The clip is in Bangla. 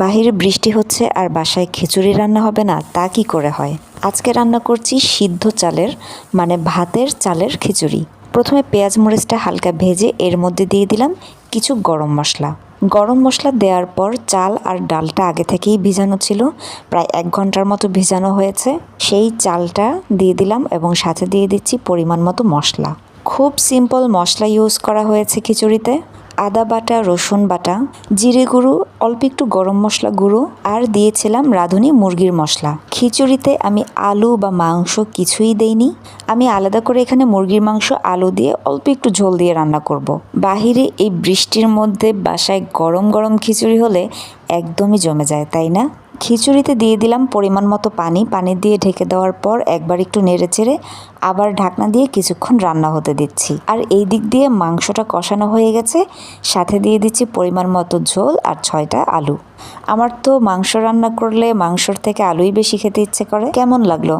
বাহিরে বৃষ্টি হচ্ছে আর বাসায় খিচুড়ি রান্না হবে না, তা কি করে হয়? আজকে রান্না করছি সিদ্ধ চালের মানে ভাতের চালের খিচুড়ি। প্রথমে পেঁয়াজ মরিচটা হালকা ভেজে এর মধ্যে দিয়ে দিলাম কিছু গরম মশলা। গরম মশলা দেওয়ার পর চাল আর ডালটা আগে থেকেই ভিজানো ছিল, প্রায় এক ঘণ্টার মতো ভিজানো হয়েছে। সেই চালটা দিয়ে দিলাম এবং সাথে দিয়ে দিচ্ছি পরিমাণ মতো মশলা। খুব সিম্পল মশলা ইউজ করা হয়েছে খিচুড়িতে। আদা বাটা, রসুন বাটা, জিরে গুঁড়ো, অল্প একটু গরম মশলা গুঁড়ো আর দিয়েছিলাম রাঁধুনি মুরগির মশলা খিচুড়িতে আমি আলু বা মাংস কিছুই দেইনি আমি আলাদা করে এখানে মুরগির মাংস, আলু দিয়ে অল্প একটু ঝোল দিয়ে রান্না করব। বাহিরে এই বৃষ্টির মধ্যে বাসায় গরম গরম খিচুড়ি হলে একদমই জমে যায়, তাই না? খিচুড়িতে দিয়ে দিলাম পরিমাণ মতো পানি। পানি দিয়ে ঢেকে দেওয়ার পর একবার একটু নেড়ে চেড়ে আবার ঢাকনা দিয়ে কিছুক্ষণ রান্না হতে দিচ্ছি। আর এই দিক দিয়ে মাংসটা কষানো হয়ে গেছে। সাথে দিয়ে দিচ্ছি পরিমাণ মতো ঝোল আর ছয়টা আলু। আমার তো মাংস রান্না করলে মাংসর থেকে আলুই বেশি খেতে ইচ্ছে করে। কেমন লাগল?